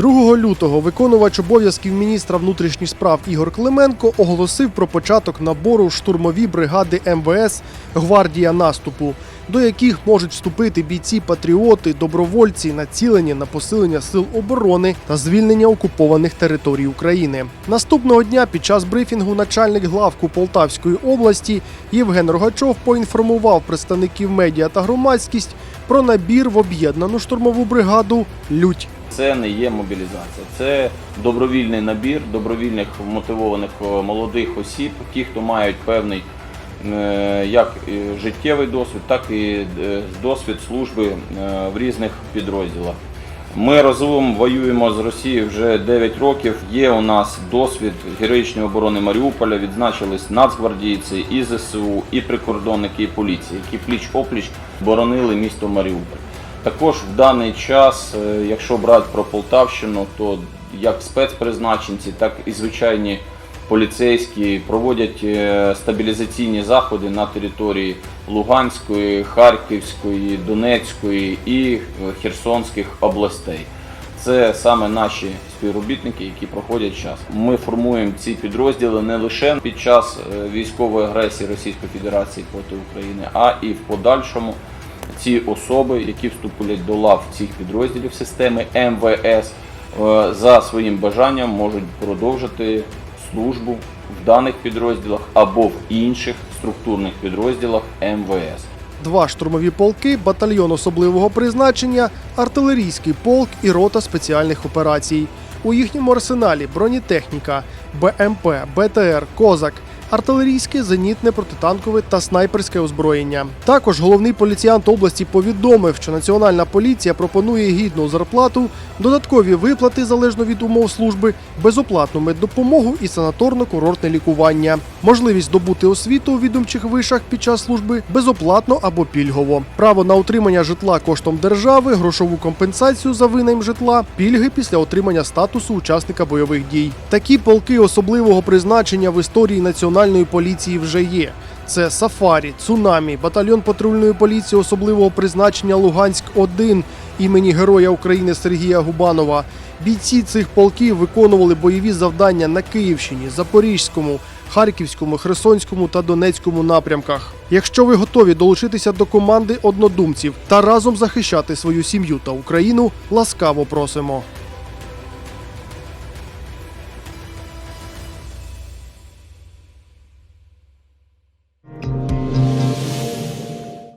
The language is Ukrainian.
2 лютого виконувач обов'язків міністра внутрішніх справ Ігор Клименко оголосив про початок набору штурмові бригади МВС Гвардія наступу, до яких можуть вступити бійці патріоти, добровольці, націлені на посилення сил оборони та звільнення окупованих територій України. Наступного дня під час брифінгу начальник главку Полтавської області Євген Рогачов поінформував представників медіа та громадськість про набір в об'єднану штурмову бригаду Лють. Це не є мобілізація, це добровільний набір добровільних мотивованих е, молодих осіб, ті, хто мають певний е, як життєвий досвід, так і е, досвід служби в різних підрозділах. Ми разом воюємо з Росією вже 9 років. Є у нас досвід героїчної оборони Маріуполя. Відзначились нацгвардійці і ЗСУ, і прикордонники, і поліції, які пліч опліч боронили місто Маріуполь. Також в даний час, е, якщо брати про Полтавщину, то як спецпризначенці, так і звичайні поліцейські проводять е, стабілізаційні заходи на території Луганської, Харківської, Донецької і е, Херсонських областей. Це саме наші співробітники, які проходять час. Ми формуємо ці підрозділи не лише під час військової агресії Російської Федерації проти України, а і в подальшому ці особи, які вступлять до лав цих підрозділів системи МВС, е, за своїм бажанням можуть продовжити службу в даних підрозділах або в інших структурних підрозділах МВС. Два штурмові полки, батальйон особливого призначення, артилерійський полк і рота спеціальних операцій. У їхньому арсеналі бронетехніка, БМП, БТР, Козак, артилерійське, зенітне, протитанкове та снайперське озброєння. Також головний поліціянт області повідомив, що Національна поліція пропонує гідну зарплату, додаткові виплати залежно від умов служби, безоплатну меддопомогу і санаторно-курортне лікування, можливість здобути освіту у відомчих вишах під час служби безоплатно або пільгово, право на утримання житла коштом держави, грошову компенсацію за винайм житла, пільги після отримання статусу учасника бойових дій. Такі полки особливого призначення в історії національної поліції вже є. Це Сафарі, Цунамі, батальйон патрульної поліції особливого призначення Луганськ 1 імені Героя України Сергія Губанова. Бійці цих полків виконували бойові завдання на Київщині, Запорізькому, Харківському, Херсонському та Донецькому напрямках. Якщо ви готові долучитися до команди однодумців та разом захищати свою сім'ю та Україну, ласкаво просимо.